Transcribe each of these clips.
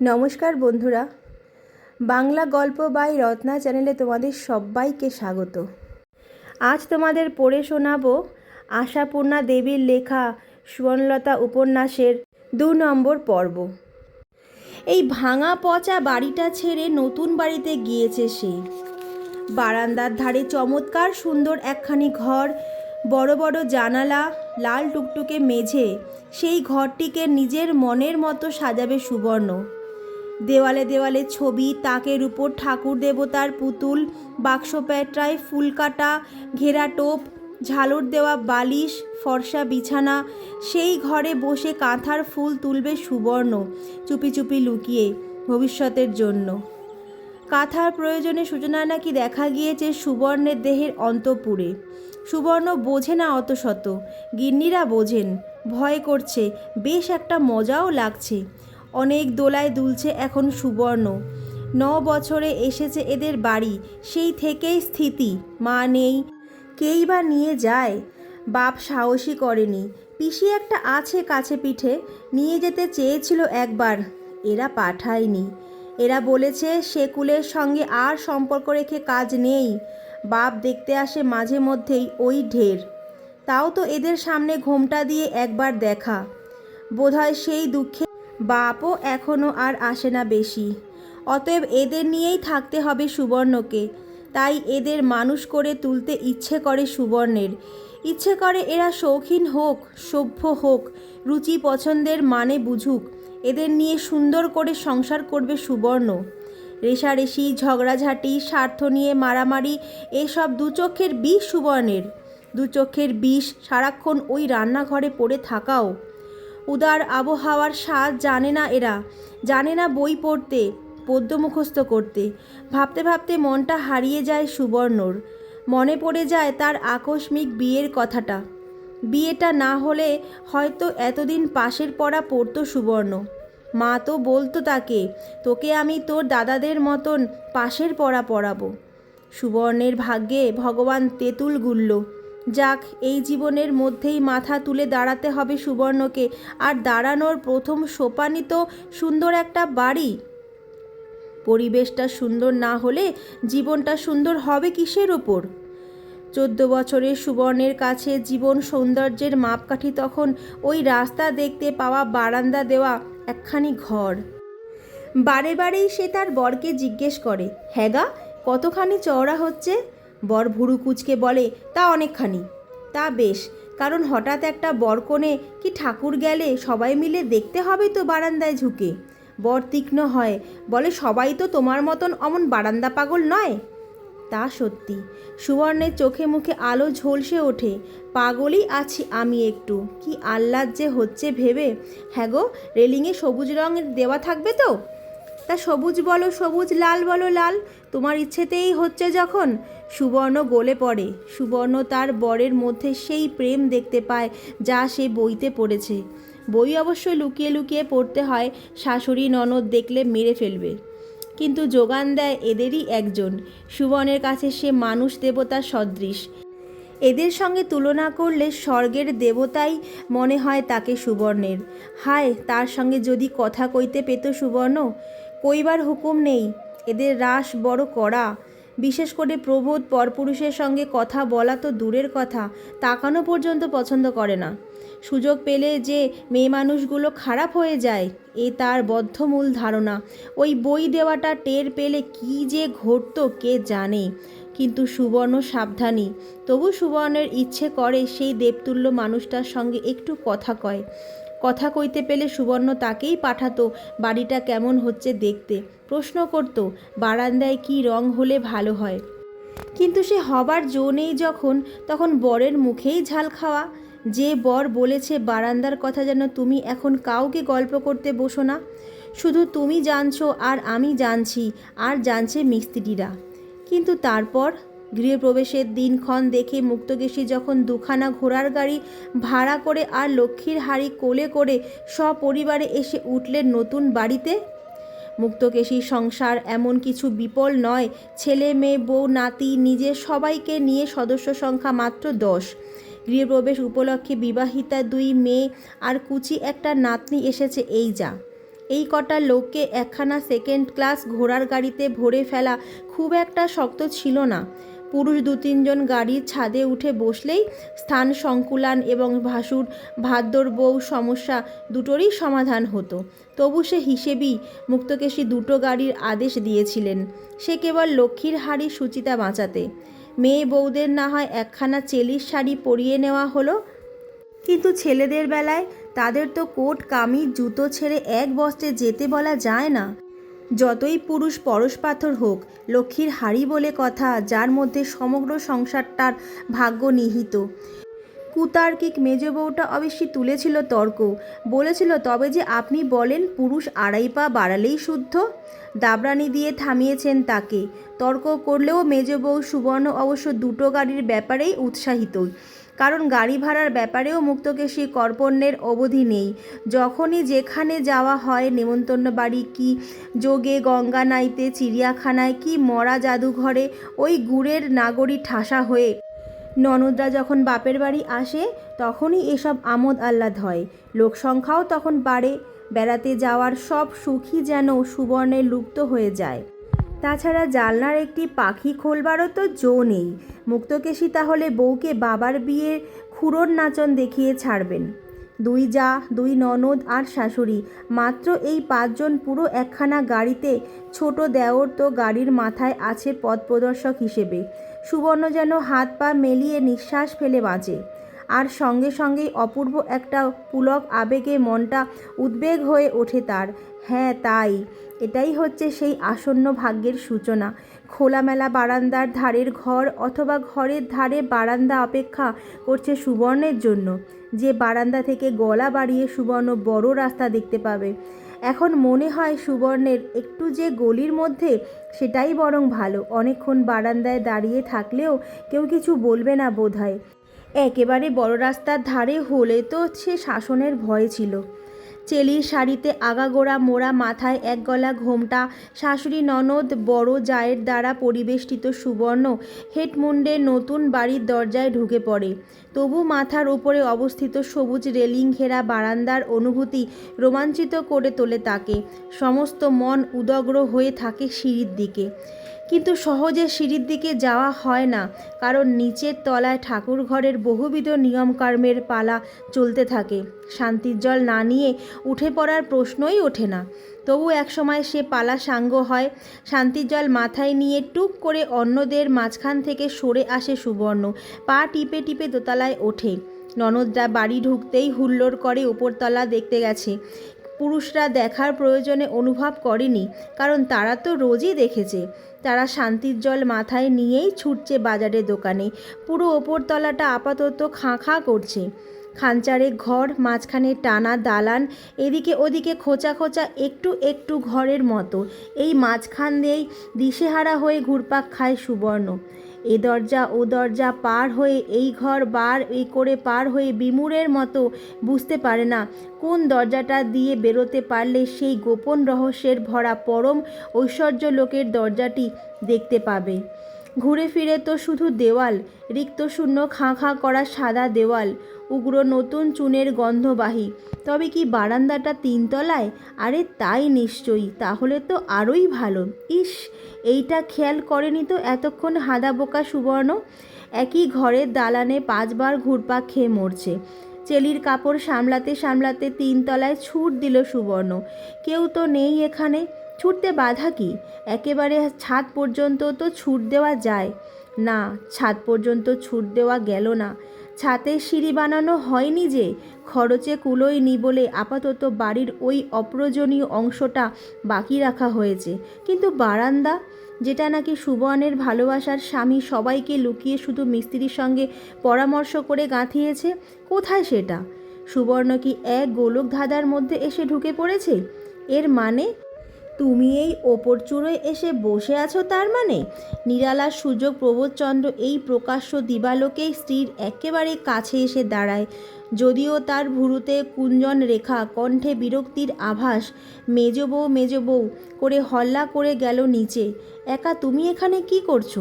নমস্কার বন্ধুরা। বাংলা গল্প বাই রত্না চ্যানেলে তোমাদের সবাইকে স্বাগত। আজ তোমাদের পড়ে শোনাবো আশাপূর্ণা দেবীর লেখা সুবর্ণলতা উপন্যাসের দু নম্বর পর্ব। এই ভাঙা পচা বাড়িটা ছেড়ে নতুন বাড়িতে গিয়েছে সে। বারান্দার ধারে চমৎকার সুন্দর একখানি ঘর, বড় বড় জানালা, লাল টুকটুকে মেঝে, সেই ঘরটিকে নিজের মনের মতো সাজাবে সুবর্ণ। দেওয়ালে দেওয়ালে ছবি, তাকের উপর ঠাকুর দেবতার পুতুল বাক্স প্যাট্রায় ফুলকাটা ঘেরা টোপ, ঝালর দেওয়া বালিশ, ফর্সা বিছানা, সেই ঘরে বসে কাঁথার ফুল তুলবে সুবর্ণ, চুপি চুপি লুকিয়ে ভবিষ্যতের জন্য। কাঁথার প্রয়োজনে সূচনা নাকি দেখা গিয়েছে সুবর্ণের দেহের অন্তপুরে। সুবর্ণ বোঝে না অত শত, গিন্নিরা বোঝেন, ভয় করছে, বেশ একটা মজাও লাগছে। অনেক দোলায় দুলছে এখন সুবর্ণ। ন বছরে এসেছে এদের বাড়ি, সেই থেকেই স্থিতি। মা নেই, কেই বা নিয়ে যায়? বাপ সাহসী করেনি। পিসি একটা আছে কাছে পিঠে, নিয়ে যেতে চেয়েছিল একবার, এরা পাঠায়নি। এরা বলেছে সেকুলের সঙ্গে আর সম্পর্ক রেখে কাজ নেই। বাপ দেখতে আসে মাঝে মধ্যেই ওই ঢের। তাও তো এদের সামনে ঘোমটা দিয়ে একবার দেখা। বোধহয় সেই দুঃখে বাপও এখনও আর আসে না বেশি। অতএব এদের নিয়েই থাকতে হবে সুবর্ণকে। তাই এদের মানুষ করে তুলতে ইচ্ছে করে সুবর্ণের। ইচ্ছে করে এরা শৌখিন হোক, সভ্য হোক, রুচি পছন্দের মানে বুঝুক, এদের নিয়ে সুন্দর করে সংসার করবে সুবর্ণ। রেশারেশি, ঝগড়াঝাঁটি, স্বার্থ নিয়ে মারামারি, এসব দু চোখের বিষ সুবর্ণের। দু চোখের বিষ সারাক্ষণ ওই রান্নাঘরে পড়ে থাকাও। উদার আবহাওয়ার স্বাদ জানে না এরা। জানে না বই পড়তে পদ্য মুখস্থ করতে। ভাবতে ভাবতে মনটা হারিয়ে যায় সুবর্ণর। মনে পড়ে যায় তার আকস্মিক বিয়ের কথাটা। বিয়েটা না হলে হয়তো এতদিন পাশের পড়া পড়তো সুবর্ণ। মা তো বলতো তাকে, তোকে আমি তোর দাদাদের মতন পাশের পড়া পড়াবো। সুবর্ণের ভাগ্যে ভগবান তেঁতুল গুলল। যাক, এই জীবনের মধ্যেই মাথা তুলে দাঁড়াতে হবে সুবর্ণকে। আর দাঁড়ানোর প্রথম সোপানই তো সুন্দর একটা বাড়ি। পরিবেশটা সুন্দর না হলে জীবনটা সুন্দর হবে কিসের ওপর? চোদ্দ বছরের সুবর্ণের কাছে জীবন সৌন্দর্যের মাপকাঠি তখন ওই রাস্তা দেখতে পাওয়া বারান্দা দেওয়া একখানি ঘর। বারে বারেই সে তার বরকে জিজ্ঞেস করে হ্যাগা কতখানি চওড়া হচ্ছে? বর ভুরু কুচকে বলে, তা অনেকখানি। তা বেশ, কারণ হঠাৎ একটা বর বরকনে কি ঠাকুর গেলে সবাই মিলে দেখতে হবে তো বারান্দায় ঝুঁকে? বর তীক্ষ্ণ হয়, বলে, সবাই তো তোমার মতন অমন বারান্দা পাগল নয়? তা সত্যি। সুবর্ণের চোখে মুখে আলো ঝলসে ওঠে, পাগলই আছি আমি একটু, কি আহ্লাদ যে হচ্ছে ভেবে? হ্যাঁ গো রেলিংয়ে সবুজ রঙের দেওয়া থাকবে তো? তা সবুজ বলো, সবুজ লাল বলো, লাল। তোমার ইচ্ছেতেই হচ্ছে যখন সুবর্ণ গলে পড়ে। সুবর্ণ তার বরের মধ্যে সেই প্রেম দেখতে পায় যা সে বইতে পড়েছে। বই অবশ্য লুকিয়ে লুকিয়ে পড়তে হয়, শাশুড়ি ননদ দেখলে মেরে ফেলবে। কিন্তু যোগান দেয় এদেরই একজন। সুবর্ণের কাছে সে মানুষ দেবতার সদৃশ। এদের সঙ্গে তুলনা করলে স্বর্গের দেবতাই মনে হয় তাকে সুবর্ণের। হায়, তার সঙ্গে যদি কথা কইতে পেত সুবর্ণ? কইবার হুকুম নেই। এদের রাস বড় করা বিশেষ করে প্রবোধ পরপুরুষের সঙ্গে কথা বলা তো দূরের কথা, তাকানো পর্যন্ত পছন্দ করে না। সুযোগ পেলে যে মেয়ে মানুষগুলো খারাপ হয়ে যায়, এ তার বদ্ধমূল ধারণা। ওই বই দেওয়াটা টের পেলে কি যে ঘটতো কে জানে। কিন্তু সুবর্ণ সাবধানী। তবু সুবর্ণের ইচ্ছে করে সেই দেবতুল্য মানুষটার সঙ্গে একটু কথা কয়। কথা কইতে পেলে সুবর্ণ তাকেই পাঠাতো, বাড়িটা কেমন হচ্ছে দেখতে। প্রশ্ন করত, বারান্দায় কি রং হলে ভালো হয়? কিন্তু সে হবার জো নেই যখন, তখন বরের মুখেই ঝাল খাওয়া। যে বর বলেছে, বারান্দার কথা যেন তুমি এখন কাউকে গল্প করতে বসো না। শুধু তুমি জানছো আর আমি জানছি, আর জানছে মিস্ত্রিরা। কিন্তু তারপর গৃহপ্রবেশের দিনক্ষণ দেখে মুক্তকেশী যখন দুখানা ঘোড়ার গাড়ি ভাড়া করে আর লক্ষ্মীর হাড়ি কোলে করে সপরিবারে এসে উঠলেন নতুন বাড়িতে? মুক্তকেশীর সংসার এমন কিছু বিপল নয়। ছেলে, মেয়ে, বউ, নাতি, নিজের সবাইকে নিয়ে সদস্য সংখ্যা মাত্র দশ। গৃহপ্রবেশ উপলক্ষে বিবাহিতা দুই, মেয়ে আর কুচি একটা নাতনি এসেছে এই যা। এই কটা লোককে একখানা সেকেন্ড ক্লাস ঘোড়ার গাড়িতে ভরে ফেলা খুব একটা শক্ত ছিল না। পুরুষ দু তিনজন গাড়ির ছাদে উঠে বসলেই স্থান সংকুলান এবং ভাসুর ভাদ্যর বউ সমস্যা দুটোরই সমাধান হতো। তবু সে হিসেবেই মুক্তকেশী দুটো গাড়ির আদেশ দিয়েছিলেন, সে কেবল লক্ষ্মীর হাড়ি সুচিতা বাঁচাতে। মেয়ে বউদের না হয় একখানা চেলির শাড়ি পরিয়ে নেওয়া হলো। কিন্তু ছেলেদের বেলায় তাদের তো কোট, কামিজ, জুতো ছেড়ে এক বস্ত্রে যেতে বলা যায় না। যতই পুরুষ পরশপাথর হোক, লক্ষ্মীর হাড়ি বলে কথা, যার মধ্যে সমগ্র সংসারটার ভাগ্য নিহিত। কুতার্কিক মেজ বউটা অবশ্যই তুলেছিল তর্ক। বলেছিল, তবে যে আপনি বলেন পুরুষ আড়াই পা বাড়ালেই শুদ্ধ? দাবরানি দিয়ে থামিয়েছেন তাকে। তর্ক করলেও মেজ বউ সুবর্ণ অবশ্য দুটো গাড়ির ব্যাপারেই উৎসাহিতই। কারণ গাড়ি ভাড়ার ব্যাপারেও মুক্তকেশী কর্পণ্যের অবধি নেই। যখনই যেখানে যাওয়া হয়, নেমন্তন্ন বাড়ি কি যোগে গঙ্গা নাইতে চিড়িয়াখানায় কি মরা জাদুঘরে, ওই গুড়ের নাগরী ঠাসা হয়ে ননদরা যখন বাপের বাড়ি আসে, তখনই এসব আমোদ আহ্লাদ হয়। লোকসংখ্যাও তখন বাড়ে। বেড়াতে যাওয়ার সব সুখই যেন সুবর্ণে লুপ্ত হয়ে যায়। তাছাড়া একটি পাখি খোলবারও তো জো নেই। মুক্তকেশী তাহলে বউকে বাবার বিয়ে খুঁড়োর নাচন দেখিয়ে ছাড়বেন। দুই যা, দুই ননদ আর শাশুড়ি, মাত্র এই পাঁচজন পুরো একখানা গাড়িতে ছোট দেওর তো গাড়ির মাথায় আছে পথ প্রদর্শক হিসেবে। সুবর্ণ যেন হাত পা মেলিয়ে নিঃশ্বাস ফেলে বাঁচে। আর সঙ্গে সঙ্গেই অপূর্ব একটা পুলক আবেগে মনটা উদ্বেগ হয়ে ওঠে তার। হ্যাঁ তাই। এটাই হচ্ছে সেই আসন্ন ভাগ্যের সূচনা। খোলামেলা বারান্দার ধারের ঘর অথবা ঘরের ধারে বারান্দা অপেক্ষা করছে সুবর্ণের জন্য। যে বারান্দা থেকে গলা বাড়িয়ে সুবর্ণ বড় রাস্তা দেখতে পাবে। এখন মনে হয় সুবর্ণের একটু যে গলির মধ্যে, সেটাই বরং ভালো। অনেকক্ষণ বারান্দায় দাঁড়িয়ে থাকলেও কেউ কিছু বলবে না বোধহয়। একেবারে বড় রাস্তার ধারে হলে তো সে শাসনের ভয় ছিল। চেলির শাড়িতে আগাগোড়া মোড়া মাথায় এক গলা ঘোমটা শাশুড়ি ননদ বড় জায়ের দ্বারা পরিবেষ্টিত সুবর্ণ হেডমুন্ডে নতুন বাড়ির দরজায় ঢুকে পড়ে। তবু মাথার উপরে অবস্থিত সবুজ রেলিং ঘেরা বারান্দার অনুভূতি রোমাঞ্চিত করে তোলে তাকে। সমস্ত মন উদগ্র হয়ে থাকে সিঁড়ির দিকে। কিন্তু সহজে সিঁড়ির দিকে যাওয়া হয় না, কারণ নিচের তলায় ঠাকুর ঘরের বহুবিধ নিয়মকর্মের পালা চলতে থাকে। শান্তির জল না নিয়ে উঠে পড়ার প্রশ্নই ওঠে না। তবু একসময় সে পালা সাঙ্গ হয়। শান্তির জল মাথায় নিয়ে টুক করে অন্যদের মাঝখান থেকে সরে আসে সুবর্ণ। পা টিপে টিপে দোতলায় ওঠে। ননদরা বাড়ি ঢুকতেই হুল্লোড় করে উপরতলা দেখতে গেছে। পুরুষরা দেখার প্রয়োজনে অনুভব করেনি, কারণ তারা তো রোজই দেখেছে। তারা শান্তির জল মাথায় নিয়েই ছুটছে বাজারের দোকানে। পুরো ওপরতলাটা আপাতত খাঁ খাঁ করছে। খানচারে ঘর, মাঝখানে টানা দালান, এদিকে ওদিকে খোঁচা খোঁচা একটু একটু ঘরের মতো। এই মাঝখান দিয়েই দিশেহারা হয়ে ঘুরপাক খায় সুবর্ণ। এ দরজা ও দরজা পার হয়ে এই ঘর বার এই করে পার হয়ে বিমুরের মতো বুঝতে পারে না। কোন দরজাটা দিয়ে বেরোতে পারলে সেই গোপন রহস্যের ভরা পরম ঐশ্বর্য লোকের দরজাটি দেখতে পাবে। ঘুরে ফিরে তো শুধু দেওয়াল, রিক্ত শূন্য খাঁ খাঁ করা সাদা দেওয়াল, উগ্র নতুন চুনের গন্ধবাহী। তবে কি বারান্দাটা তিনতলায়? আরে তাই নিশ্চয়ই, তাহলে তো আরোই ভালো। ইস, এইটা খেয়াল করেনি তো এতক্ষণ হাদা বোকা সুবর্ণ? একই ঘরের দালানে পাঁচবার ঘুরপাক খেয়ে মরছে। চেলির কাপড় সামলাতে সামলাতে তিনতলায় ছুট দিল সুবর্ণ। কেউ তো নেই এখানে। ছুটতে বাধা কি? একেবারে ছাদ পর্যন্ত তো ছুট দেওয়া যায়। না, ছাদ পর্যন্ত ছুট দেওয়া গেল না। ছাতে সিঁড়ি বানানো হয়নি যে, খরচে কুলোয়নি বলে আপাতত বাড়ির ওই অপ্রয়োজনীয় অংশটা বাকি রাখা হয়েছে। কিন্তু বারান্দা, যেটা নাকি সুবর্ণের ভালোবাসার স্বামী সবাইকে লুকিয়ে শুধু মিস্ত্রির সঙ্গে পরামর্শ করে গাঁথিয়েছে, কোথায় সেটা? সুবর্ণ কি এক গোলক ধাঁধার মধ্যে এসে ঢুকে পড়েছে? এর মানে? তুমি এই ওপর চূড়োয় এসে বসে আছো তার মানে? নিরালার সুযোগ প্রবোধচন্দ্র এই প্রকাশ্য দিবালোকেই স্ত্রীর একেবারে কাছে এসে দাঁড়ায়। যদিও তার ভুরুতে কুঞ্জন রেখা, কণ্ঠে বিরক্তির আভাস, মেজ বউ, মেজ করে হল্লা করে গেল নিচে। একা তুমি এখানে কি করছ?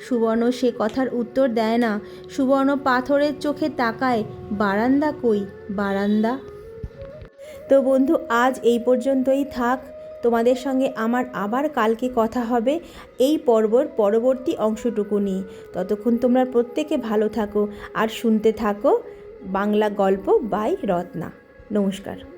সুবর্ণ সে কথার উত্তর দেয় না। সুবর্ণ পাথরের চোখে তাকায়, বারান্দা কই? বারান্দা? তো বন্ধু, আজ এই পর্যন্তই থাক। তোমাদের সঙ্গে আমার আবার কালকে কথা হবে এই পর্বর পরবর্তী অংশটুকু নিয়ে। ততক্ষণ তোমরা প্রত্যেকে ভালো থাকো আর শুনতে থাকো বাংলা গল্প বাই রত্না। নমস্কার।